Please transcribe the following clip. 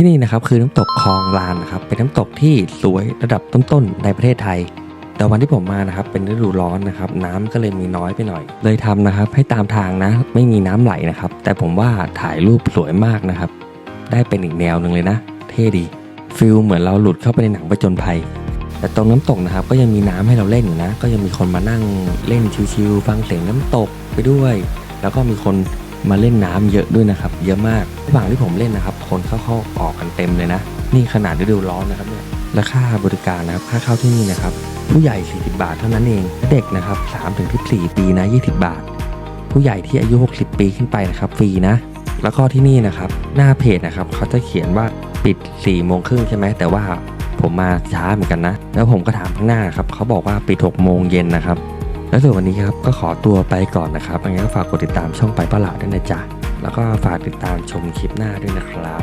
ที่นี่นะครับคือน้ำตกคลองลานนะครับเป็นน้ำตกที่สวยระดับต้นๆในประเทศไทย แต่วันที่ผมมานะครับเป็นฤดูร้อนนะครับน้ำก็เลยมีน้อยไปหน่อย เลยทำนะครับให้ตามทางนะไม่มีน้ำไหลนะครับ แต่ผมว่าถ่ายรูปสวยมากนะครับ ได้เป็นอีกแนวหนึ่งเลยนะ เท่ดีฟิลเหมือนเราหลุดเข้าไปในหนังประจนภัย แต่ตรงน้ำตกนะครับ ก็ยังมีน้ำให้เราเล่นอยู่นะ ก็ยังมีคนมานั่งเล่นชิวๆฟังเสียงน้ำตกไปด้วย แล้วก็มีคน มาเล่นน้ำเยอะด้วยนะครับ เยอะมากระหว่างที่ผมเล่นนะครับคนเข้าเข้าออกกันเต็มเลยนะ นี่ขนาดฤดูร้อนนะครับเนี่ยและค่าบริการนะครับค่าเข้าที่นี่นะครับ ผู้ใหญ่ 40 บาทเท่านั้นเองเด็กนะครับ3ถึง14 ปีนะ 20 บาท ผู้ใหญ่ที่อายุ 60 ปีขึ้นไปนะครับฟรีนะ แล้วก็ที่นี่นะครับหน้าเพจนะครับเขาจะเขียนว่าปิด4โมงครึ่งใช่ไหมแต่ว่าผมมาช้าเหมือนกันนะ แล้วผมก็ถามข้างหน้าครับเขาบอกว่าปิด6โมงเย็นนะครับ แล้วส่วนวันนี้ครับก็ขอตัวไปก่อนนะครับงั้นก็ฝากกดติดตามช่องไปประหลาดด้วยนะจ๊ะ แล้วก็ฝากติดตามชมคลิปหน้าด้วยนะครับ